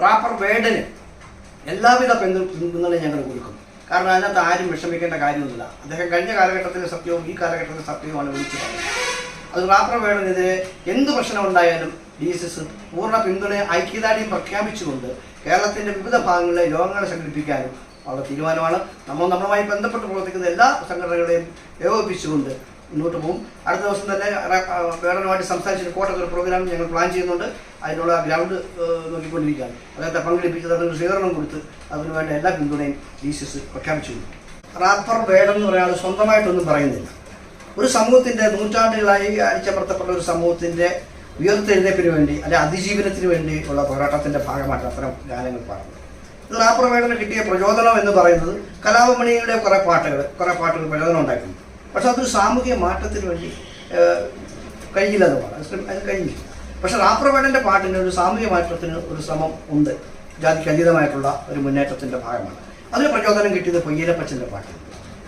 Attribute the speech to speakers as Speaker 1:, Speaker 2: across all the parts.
Speaker 1: Wrapper വേടന്. എല്ലാവിധ പിന്തു- പിന്തുണയും ഞങ്ങൾ കൊടുക്കും കാരണം അതിനകത്ത് ആരും വിഷമിക്കേണ്ട കാര്യമൊന്നുമില്ല. അദ്ദേഹം കഴിഞ്ഞ കാലഘട്ടത്തിലെ സത്യവും ഈ കാലഘട്ടത്തിലെ സത്യവുമാണ് വിളിച്ചു പറയുന്നത്. അത് റാപ്പർ വേടനെതിരെ എന്ത് പ്രശ്നം ഉണ്ടായാലും ഡി എസ് എസ് പൂർണ പിന്തുണ ഐക്യദാർഢ്യം പ്രഖ്യാപിച്ചുകൊണ്ട് കേരളത്തിന്റെ വിവിധ ഭാഗങ്ങളിലെ യോഗങ്ങളെ സംഘടിപ്പിക്കാനും ഉള്ള തീരുമാനമാണ്. നമ്മൾ നമ്മളുമായി ബന്ധപ്പെട്ട് പ്രവർത്തിക്കുന്ന എല്ലാ സംഘടനകളെയും ഏകോപിപ്പിച്ചുകൊണ്ട് മുന്നോട്ട് പോകും. അടുത്ത ദിവസം തന്നെ വേറൊരുമായിട്ട് സംസാരിച്ചിട്ട് കോട്ടയത്ത് ഒരു പ്രോഗ്രാം ഞങ്ങൾ പ്ലാൻ ചെയ്യുന്നുണ്ട്. അതിനുള്ള ഗ്രൗണ്ട് നോക്കിക്കൊണ്ടിരിക്കുകയാണ്. അദ്ദേഹത്തെ പങ്കെടുപ്പിച്ച് അതിന് സ്വീകരണം കൊടുത്ത് അതിനുവേണ്ട എല്ലാ പിന്തുണയും ഡി സി എസ് പ്രഖ്യാപിച്ചു. റാപ്പർ വേടം എന്ന് പറയാൻ സ്വന്തമായിട്ടൊന്നും പറയുന്നില്ല. ഒരു സമൂഹത്തിന്റെ നൂറ്റാണ്ടുകളായി അടിച്ചമർത്തപ്പെട്ട ഒരു സമൂഹത്തിന്റെ ഉയർത്തെഴുന്നേപ്പിന് വേണ്ടി അല്ലെ അതിജീവനത്തിന് വേണ്ടി ഉള്ള പോരാട്ടത്തിന്റെ ഭാഗമായിട്ട് അത്തരം ഗാനങ്ങൾ പാടുന്നത് ഇത് റാപ്പർ വേടന് കിട്ടിയ പ്രചോദനം എന്ന് പറയുന്നത് കലാപമണിയുടെ കുറേ പാട്ടുകൾ കുറേ പാട്ടുകൾ പ്രചോദനം ഉണ്ടായിട്ടുണ്ട്. പക്ഷെ അതൊരു സാമൂഹിക മാറ്റത്തിന് വേണ്ടി കഴിയില്ല എന്ന് പറയാം. അത് കഴിഞ്ഞില്ല. പക്ഷെ റാപ്പർ വേടന്റെ പാട്ടിന് ഒരു സാമൂഹിക മാറ്റത്തിന് ഒരു ശ്രമം ഉണ്ട്. ജാതിക്ക് അതീതമായിട്ടുള്ള ഒരു മുന്നേറ്റത്തിന്റെ ഭാഗമാണ്. അതിന് പ്രചോദനം കിട്ടിയത് പൊയ്യലപ്പച്ചന്റെ പാട്ട്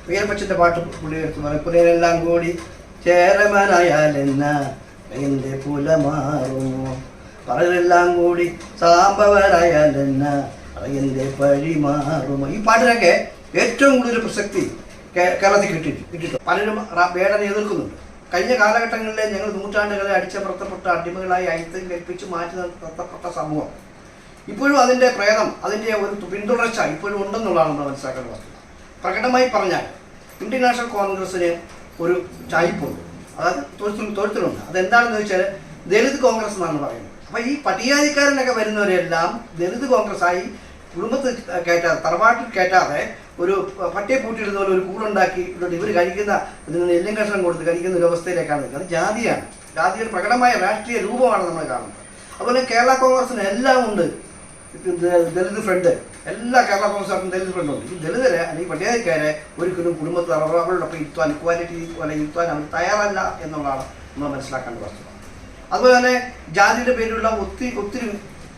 Speaker 1: പൊയ്യലപ്പച്ചന്റെ പാട്ട് പുള്ളി എടുത്ത് പറയും പുലരെല്ലാം കൂടി ചേരമനായാലെന്ന എന്റെ പുല മാറുമോ പറയെല്ലാം കൂടി സാമ്പവരായാലെന്ന എന്റെ പഴി മാറുമോ ഈ പാട്ടിനൊക്കെ ഏറ്റവും കൂടുതൽ പ്രസക്തി കേരളത്തിൽ കിട്ടി പലരും വേടനെ എതിർക്കുന്നുണ്ട്. കഴിഞ്ഞ കാലഘട്ടങ്ങളിലെ ഞങ്ങൾ നൂറ്റാണ്ടുകളെ അടിച്ചമർത്തപ്പെട്ട അടിമകളായി അയിത്തം കൽപ്പിച്ച് മാറ്റി നിർത്തപ്പെട്ട സമൂഹം. ഇപ്പോഴും അതിന്റെ പ്രേതം അതിന്റെ ഒരു പിന്തുടർച്ച ഇപ്പോഴും ഉണ്ടെന്നുള്ളതാണ് നമ്മൾ മനസ്സിലാക്കേണ്ട പ്രകടമായി പറഞ്ഞാൽ ഇന്ത്യൻ നാഷണൽ കോൺഗ്രസിന് ഒരു ചായ്പുണ്ട്. അതായത് തൊഴുത്തിൽ തൊഴുത്തിലുണ്ട്. അതെന്താണെന്ന് വെച്ചാൽ ദളിത് കോൺഗ്രസ് എന്നാണ് പറയുന്നത്. അപ്പോൾ ഈ പട്ടികാതിക്കാരനൊക്കെ വരുന്നവരെല്ലാം ദളിത് കോൺഗ്രസ് ആയി കുടുംബത്തിൽ കയറ്റാതെ തറവാട്ടിൽ കയറ്റാതെ ഒരു പട്ടിയെ പൂട്ടിയിടുന്ന പോലെ ഒരു കൂടുണ്ടാക്കി ഇവർ കഴിക്കുന്ന ഇതിന് എല്ലും കഷ്ണം കൊടുത്ത് കഴിക്കുന്ന ഒരു അവസ്ഥയിലേക്കാണ് അത് ജാതിയാണ്. ജാതിയുടെ പ്രകടമായ രാഷ്ട്രീയ രൂപമാണ് നമ്മൾ കാണുന്നത്. അതുപോലെ കേരള കോൺഗ്രസിന് എല്ലാം ഉണ്ട്. ദളിത് ഫ്രണ്ട്. എല്ലാ കേരള കോൺഗ്രസ്സുകാർക്കും ദളിത് ഫ്രണ്ട് ഉണ്ട്. ഈ ദളിതരെ അല്ലെങ്കിൽ പട്ടികജാതിക്കാരെ ഒരിക്കലും കുടുംബത്തിൽ അവരോടൊപ്പം ഇരുത്താൻ ഇക്വാലിറ്റി പോലെ ഇരുത്താൻ അവർ തയ്യാറല്ല എന്നുള്ളതാണ് നമ്മൾ മനസ്സിലാക്കേണ്ട വസ്തുത. അതുപോലെ തന്നെ ജാതിയുടെ പേരിലുള്ള ഒത്തിരി ഒത്തിരി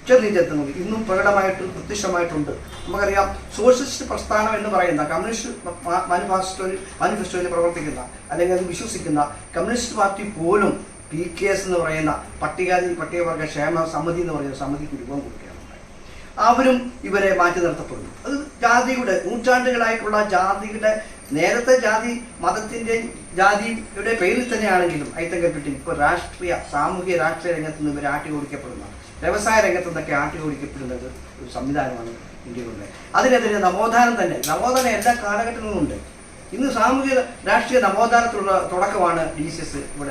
Speaker 1: ഉച്ചനീചത്വങ്ങൾ ഇന്നും പ്രകടമായിട്ട് പ്രത്യക്ഷമായിട്ടുണ്ട്. നമുക്കറിയാം സോഷ്യലിസ്റ്റ് പ്രസ്ഥാനം എന്ന് പറയുന്ന കമ്മ്യൂണിസ്റ്റ് മാനിഫെസ്റ്റോയിൽ മാനിഫെസ്റ്റോയിൽ പ്രവർത്തിക്കുന്ന അല്ലെങ്കിൽ അത് വിശ്വസിക്കുന്ന കമ്മ്യൂണിസ്റ്റ് പാർട്ടി പോലും പി കെ എസ് എന്ന് പറയുന്ന പട്ടികാതി പട്ടികവർഗ ക്ഷേമ സമിതി എന്ന് പറയുന്ന സമിതിക്ക് രൂപം കൊടുക്കുകയാണ്. അവരും ഇവരെ മാറ്റി നിർത്തപ്പെടുന്നു. അത് ജാതിയുടെ നൂറ്റാണ്ടുകളായിട്ടുള്ള ജാതിയുടെ നേരത്തെ ജാതി മതത്തിന്റെ ജാതിയുടെ പേരിൽ തന്നെയാണെങ്കിലും ഐത്തങ്കപ്പെട്ടി ഇപ്പോൾ രാഷ്ട്രീയ സാമൂഹിക രാഷ്ട്രീയ രംഗത്ത് നിന്ന് ഇവർ ആട്ടി ഓടിക്കപ്പെടുന്ന വ്യവസായ രംഗത്ത് നിന്നൊക്കെ ആട്ടി ഓടിക്കപ്പെടുന്നത് ഒരു സംവിധാനമാണ് ഇന്ത്യയിലുള്ളത്. അതിനെതിരെ നവോത്ഥാനം തന്നെ നവോത്ഥാനം എല്ലാ കാലഘട്ടങ്ങളിലും ഉണ്ട്. ഇന്ന് സാമൂഹിക രാഷ്ട്രീയ നവോത്ഥാനത്തിലുള്ള തുടക്കമാണ് ഡി സി എസ് ഇവിടെ